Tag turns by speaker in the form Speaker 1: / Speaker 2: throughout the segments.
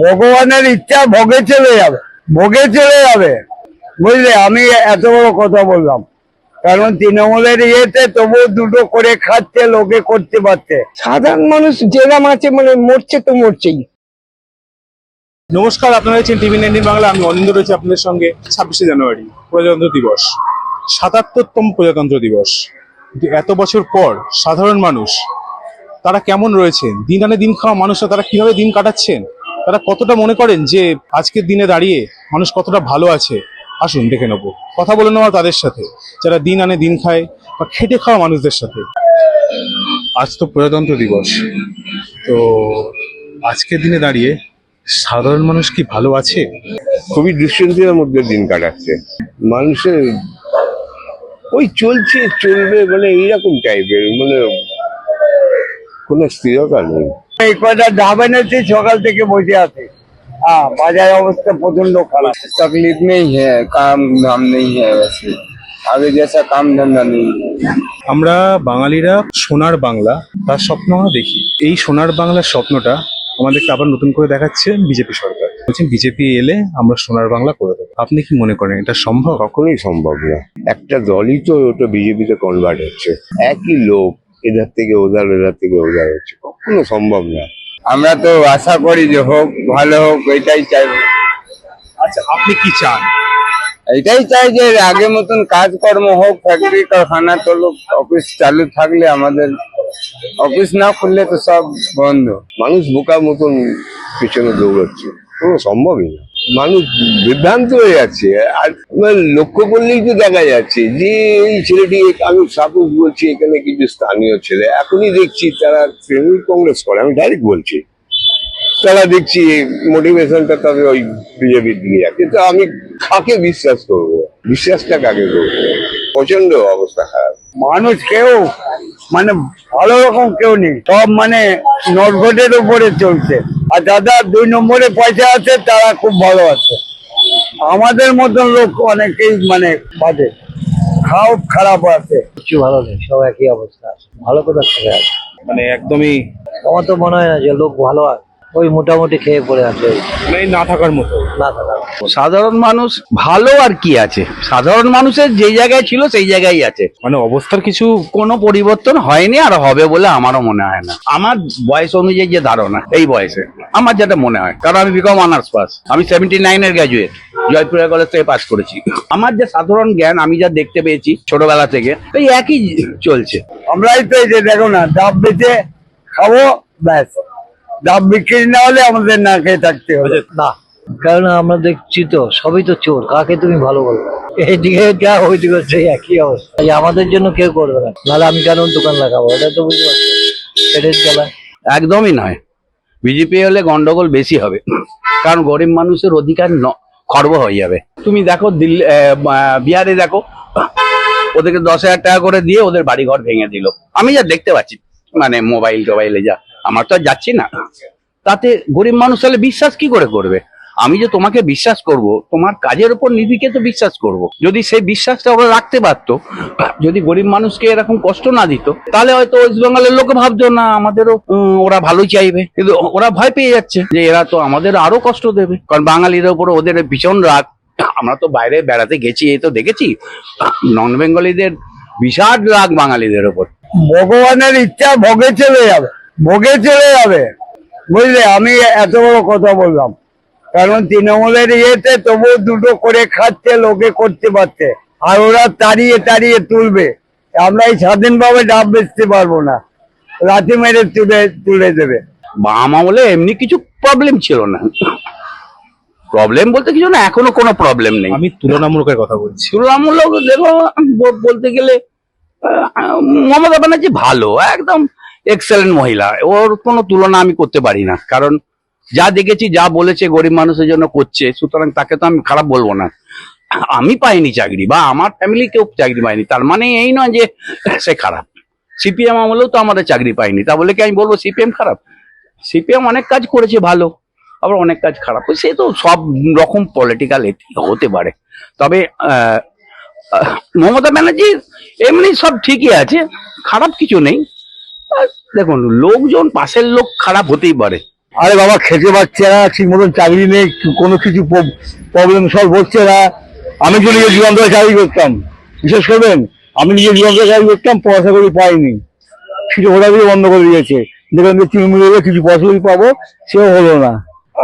Speaker 1: ভগবানের ইচ্ছা ভোগে চলে যাবে, ভোগে চলে যাবে। বুঝলে? আমি এত বড় কথা বললাম। কারণ তৃণমূলের ইয়েতে তবু দুটো করে খাচ্ছে, লোকে করতে পারছে।
Speaker 2: সাধারণ মানুষ যেরাম আছে মানে মরছে তো মরছেই।
Speaker 3: নমস্কার, আপনারা হচ্ছেন টিভি নাইনটিন বাংলা। আমি অনিন্দ রয়েছি আপনাদের সঙ্গে ছাব্বিশে জানুয়ারি, প্রজাতন্ত্র দিবস। সাতাত্তরতম প্রজাতন্ত্র দিবস। এত বছর পর সাধারণ মানুষ, তারা কেমন রয়েছেন দিন আনে দিন খাওয়া মানুষরা, তারা কীভাবে দিন কাটাচ্ছেন? তারা কতটা মনে করেন যে আজকের দিনে দাঁড়িয়ে মানুষ কতটা ভালো আছে? আসুন দেখে নেব। কথা বলে নেওয়া তাদের সাথে। যারা দিন আনে দিন খায় বা খেটে খাওয়া মানুষদের সাথে। আজ তো প্রজাতন্ত্র দিবস। তো আজকের দিনে দাঁড়িয়ে সাধারণ মানুষ কি ভালো আছে?
Speaker 4: খুবই দুশ্চিন্তার মধ্যে দিন কাটাচ্ছে। মানুষের ওই চলছে চলবে মানে এইরকম টাইপের মানে কোনো স্থিরতা নেই।
Speaker 1: এই কয়টা ডাবে নেছি সকাল থেকে বসে আছে হ্যাঁ বাজার অবস্থা প্রচন্ড খারাপ
Speaker 5: तकलीफ नहीं है काम धाम नहीं है वैसे आगे जैसा काम धंधा नहीं है
Speaker 3: আমরা বাঙালিরা সোনার বাংলা তার স্বপ্ন আমরা দেখি এই সোনার বাংলার স্বপ্নটা আমাদেরকে আবার নতুন করে দেখাচ্ছে বিজেপি সরকার বলছেন বিজেপি এলে আমরা সোনার বাংলা করে দেবো আপনি কি মনে করেন এটা সম্ভব
Speaker 4: কখনোই সম্ভব না একটা দলই তো ওটা বিজেপিতে কনভার্ট হচ্ছে একই লোক এধার থেকে ওধার ওধার থেকে ওধার হচ্ছে। কখনো সম্ভব না।
Speaker 5: আমরা তো আশা করি যে হোক ভালো হোক এটাই চাই।
Speaker 3: আচ্ছা আপনি কি চান?
Speaker 5: এটাই চাই যে আগে মতন কাজকর্ম হোক ফ্যাক্টরি কারখানা তো লোক অফিস চালু থাকলে আমাদের অফিস না খুললে তো সব বন্ধ।
Speaker 4: মানুষ বোকার মতন পিছনে দৌড়াচ্ছে। কোনো সম্ভবই না। মানুষ বিভ্রান্ত হয়ে যাচ্ছে। আর লক্ষ্য করলেই তো দেখা যাচ্ছে যে এই ছেলেটি, আমি সাপোজ বলছি এখানে কিছু স্থানীয় ছেলে, এখনই দেখছি তারা তৃণমূল কংগ্রেস করে, আমি ডাইরেক্ট বলছি। তারা দেখছি মোটিভেশনটা তাদের ওই বিজেপির দিকে যাচ্ছে। তো আমি কাকে বিশ্বাস করব? বিশ্বাসটা কাকে করব? প্রচণ্ড অবস্থা খারাপ।
Speaker 1: মানুষ কেউ মানে ভালো রকম কেউ নেই। সব মানে নোটঘটের উপরে চলছে। আর দাদা দুই নম্বরে পয়সা আছে তারা খুব ভালো আছে। আমাদের মতন লোক অনেকেই মানে বাজে খাও খারাপ আছে।
Speaker 6: কিছু ভালো নেই সব একই অবস্থা। আছে ভালো কথা থেকে আছে?
Speaker 3: মানে একদমই
Speaker 6: আমার তো মনে হয় না যে লোক ভালো আছে। ওই মোটামুটি খেয়ে পড়ে আছে।
Speaker 3: মানে না থাকার মতো।
Speaker 6: না থাকা
Speaker 7: সাধারণ মানুষ ভালো আর কি আছে? সাধারণ মানুষের যে জায়গায় ছিল সেই জায়গায় আছে।
Speaker 3: মানে অবস্থার কিছু
Speaker 7: কোনো পরিবর্তন হয়নি আর হবে বলে আমারও মনে হয় না। আমার বয়স অনুযায়ী যে ধারণা এই বয়সে আমার যেটা মনে হয় কারণ আমি বিকম অনার্স পাস আমি সেভেন্টি নাইনের গ্র্যাজুয়েট জয়পুরের কলেজ থেকে পাস করেছি। আমার যে সাধারণ জ্ঞান আমি যা দেখতে পেয়েছি ছোটবেলা থেকে এই একই চলছে।
Speaker 1: আমরাই তো এই যে দেখো না ডাব বেচে খাব ব্যাস। ডাব বিক্রি না হলে আমাদের না খেয়ে থাকতে হবে।
Speaker 6: না। কারণ আমরা দেখছি তো সবই তো চোর কাকে তুমি ভালো বলবে? এইদিকে যা ওইদিকে সেই একই অবস্থা। আমাদের জন্য কেউ করবে না। নাহলে আমি কেন দোকান লাগাবো? এটা তো বুঝতে পারছি। পেটের জ্বালা
Speaker 7: একদমই নয়। বিজেপি হলে গন্ডগোল বেশি হবে। কারণ গরিব মানুষের অধিকার খর্ব হয়ে যাবে। তুমি দেখো দিল্লি বিহারে দেখো। ওদেরকে দশ হাজার টাকা করে দিয়ে ওদের বাড়ি ঘর ভেঙে দিল। আমি যা দেখতে পাচ্ছি মানে মোবাইল টোবাইলে যা। আমার তো যাচ্ছি না। তাতে গরিব মানুষ তাহলে বিশ্বাস কি করে করবে? আমি যে তোমাকে বিশ্বাস করব, তোমার কাজের উপর নিধিকে তো বিশ্বাস করব। যদি সেই বিশ্বাসটা ওরা রাখতে পারতো, যদি গরিব মানুষকে এরকম কষ্ট না দিত, তাহলে হয়তো ওয়েস্ট বেঙ্গলের লোক ভাবতো না, আমাদেরও ওরা ভালোই চাইবে। কিন্তু ওরা ভয় পেয়ে যাচ্ছে যে এরা তো আমাদের আরও কষ্ট দেবে। কারণ বাঙালিদের উপর ওদের ভীষণ রাগ। আমরা তো বাইরে বেড়াতে গেছি, এই তো দেখেছি। নন বেঙ্গলিদের বিশাল রাগ বাঙালিদের ওপর
Speaker 1: ভগবানের ইচ্ছা ভোগে চলে যাবে। ভোগে চলে যাবে। বুঝলে? আমি এত বড় কথা বললাম। কারণ তৃণমূলের ইয়েতে তবু দুটো করে খাচ্ছে লোকে করতে পারছে। আর ওরা তাড়িয়ে তাড়িয়ে তুলবে। আমরা এই স্বাধীনভাবে ডাব বেচতে পারব না। লাঠি মেরে তুলে তুলে দেবে।
Speaker 7: বাম আমলে এমনি কিছু প্রবলেম ছিল না। প্রবলেম বলতে কিছু না এখনও কোনো প্রবলেম নেই।
Speaker 3: আমি তুলনামূলকের কথা বলছি।
Speaker 7: তুলনামূলক বলতে গেলে মমতা ব্যানার্জি ভালো একদম এক্সেলেন্ট মহিলা। ওর কোনো তুলনা আমি করতে পারি না। কারণ যা দেখেছি, যা বলেছে, গরিব মানুষের জন্য করছে, সুতরাং তাকে তো আমি খারাপ বলব না। আমি পাইনি চাকরি, বা আমার ফ্যামিলি কেউ চাকরি পায়নি। তার মানে এই নয় যে সে খারাপ। সিপিএম আমলেও তো আমাদের চাকরি পাইনি। তা বলে কি আমি বলব সিপিএম খারাপ? সিপিএম অনেক কাজ করেছে ভালো, আবার অনেক কাজ খারাপ। সে তো সব রকম পলিটিক্যাল হতে পারে। তবে মমতা ব্যানার্জি এমনি সব ঠিকই আছে, খারাপ কিছু নেই। দেখুন লোকজন পাশের লোক খারাপ হতেই পারে।
Speaker 8: আরে বাবা খেতে পাচ্ছে না ঠিক মতন চাকরি নেই কোনো কিছু প্রবলেম সলভ হচ্ছে না। আমি তো নিজের জীবন ধরে চাকরি করতাম। বিশেষ করবেন? আমি নিজের জীবন ধরে চাকরি করতাম পয়সা করি পাইনি। কিছু ঘোরাঘুরি বন্ধ করে দিয়েছে। যেখান যে তৃণমূল কিছু পয়সা করি পাবো সেও হলো না।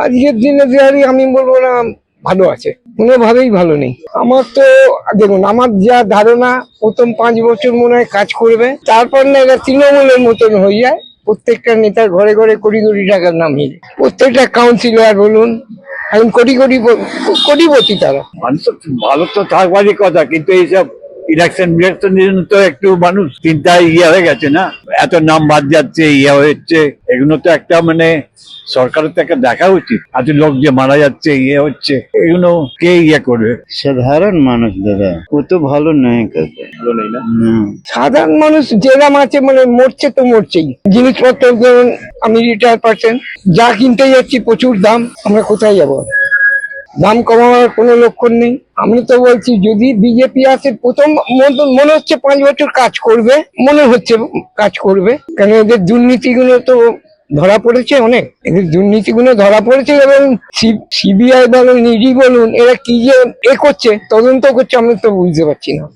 Speaker 2: আজকের দিনে দিহারি আমি বলব না ভালো আছে। কোনোভাবেই ভালো নেই। আমার তো, দেখুন, আমার যা ধারণা, প্রথম পাঁচ বছর মনে হয় কাজ করবে, তারপর না এরা তৃণমূলের মতন হয়ে যায়। প্রত্যেকটা নেতার ঘরে ঘরে কোটি কোটি টাকার নাম হয়ে প্রত্যেকটা কাউন্সিলর বলুন, এখন কোটি কোটি কোটিপতি তারা।
Speaker 8: মানুষ ভালো তো থাকবারই কথা, কিন্তু এইসব ইলেকশন ইলেকশনের জন্য তো একটু মানুষ চিন্তায় ইয়ে হয়ে গেছে না? এত নাম বাদ যাচ্ছে ইয়ে হচ্ছে এগুলো তো একটা মানে সরকারের তো একটা দেখা উচিত। এত লোক যে মারা যাচ্ছে ইয়ে হচ্ছে এগুলো কে ইয়ে করবে?
Speaker 9: সাধারণ মানুষ দাদা ও তো ভালো নয় কাকা।
Speaker 10: ভালো নেই না?
Speaker 2: সাধারণ মানুষ যেরাম আছে মানে মরছে তো মরছেই। জিনিসপত্র ধরুন আমি রিটায়ার পার্সন যা কিনতে যাচ্ছি প্রচুর দাম আমরা কোথায় যাব? দাম কমানোর কোনো লক্ষণ নেই। আমি তো বলছি, যদি বিজেপি আসে প্রথম মন- হচ্ছে পাঁচ বছর কাজ করবে, মনে হচ্ছে কাজ করবে। কেন এদের দুর্নীতিগুলো তো ধরা পড়েছে অনেক। এদের দুর্নীতিগুলো ধরা পড়েছে এবং সিবিআই বলুন ইডি বলুন, এরা কি যে এ করছে, তদন্ত করছে, আমি তো বুঝতে পারছি না।